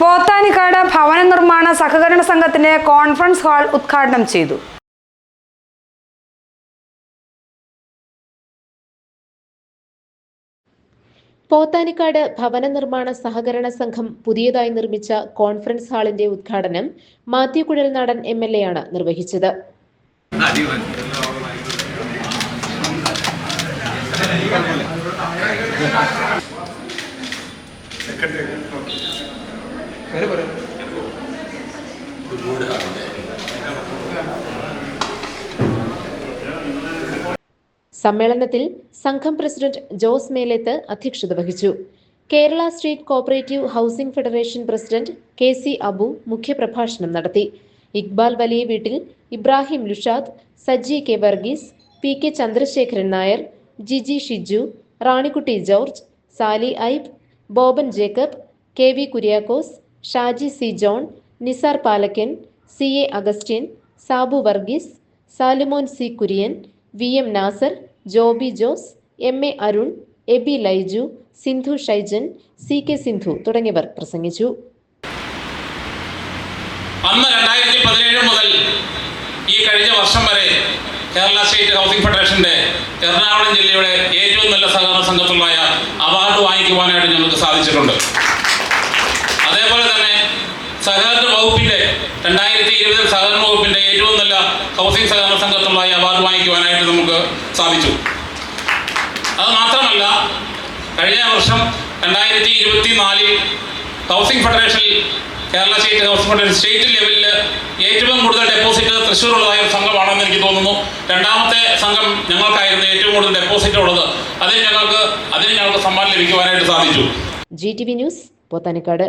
പോത്താനിക്കാട് ഭവന നിർമ്മാണ സഹകരണ സംഘത്തിന്റെ കോൺഫറൻസ് ഹാൾ ഉദ്ഘാടനം ചെയ്തു. പോത്താനിക്കാട് ഭവന നിർമ്മാണ സഹകരണ സംഘം പുതിയതായി നിർമ്മിച്ച കോൺഫറൻസ് ഹാളിന്റെ ഉദ്ഘാടനം Mathew Kuzhalnadan M L A ആണ് നിർവഹിച്ചത്. സമ്മേളനത്തിൽ സംഘം പ്രസിഡന്റ് ജോസ് മേലേത്ത് അധ്യക്ഷത വഹിച്ചു. Kerala state cooperative housing federation president K C Abu മുഖ്യപ്രഭാഷണം നടത്തി. ഇക്ബാൽ വലിയ വീട്ടിൽ Ibrahim Lushad Saji K Varghese P K Chandrasekharan Nair Jiji Shiju Ranikutty George Sali ഐബ് Boban Jacob K V Kuriakose Shaji C John Nisar Palakkan C A Augustine Sabu Varghese Salumon C Kurian V M Nasar Joby Jose M A Arun Abi Laiju Sindhu Shaijan C K Sindhu തുടങ്ങിയവർ പ്രസംഗിച്ചു. അന്ന് രണ്ടായിരത്തി പതിനേഴ് മുതൽ ഈ കഴിഞ്ഞ വർഷം വരെ കേരള സ്റ്റേറ്റ് ഹൗസിംഗ് ഫെഡറേഷന്റെ എറണാകുളം ജില്ലയുടെ ഏറ്റവും നല്ല സഹകരണ സംഘത്തുള്ളായ അവാർഡ് വാങ്ങിക്കുവാനായിട്ട് ഞങ്ങൾക്ക് സാധിച്ചിട്ടുണ്ട് അതേപോലെ തന്നെ സഹകരണ വകുപ്പിന്റെ രണ്ടായിരത്തി ഇരുപതിൽ സഹകരണ വകുപ്പിന്റെ ഏറ്റവും നല്ല ഹൗസിംഗ് സഹകരണ സംഘത്തുള്ളായ അവാർഡ് വാങ്ങിക്കുവാനായിട്ട് നമുക്ക് സാധിച്ചു. അത് മാത്രമല്ല കഴിഞ്ഞ വർഷം രണ്ടായിരത്തി ഇരുപത്തി നാലിൽ housing ഫെഡറേഷനിൽ Kerala state housing federation state ലെവലിൽ ഏറ്റവും കൂടുതൽ ഡെപ്പോസിറ്റ് തൃശ്ശൂരുള്ളതായ സംഘമാണെന്ന് എനിക്ക് തോന്നുന്നു. രണ്ടാമത്തെ സംഘം ഞങ്ങൾക്കായിരുന്നു ഏറ്റവും കൂടുതൽ ഡെപ്പോസിറ്റ് ഉള്ളത്. അതിന് ഞങ്ങൾക്ക് അതിന് ഞങ്ങൾക്ക് സമ്മാനം ലഭിക്കുവാനായിട്ട് സാധിച്ചു. G T V news Pothanikkad.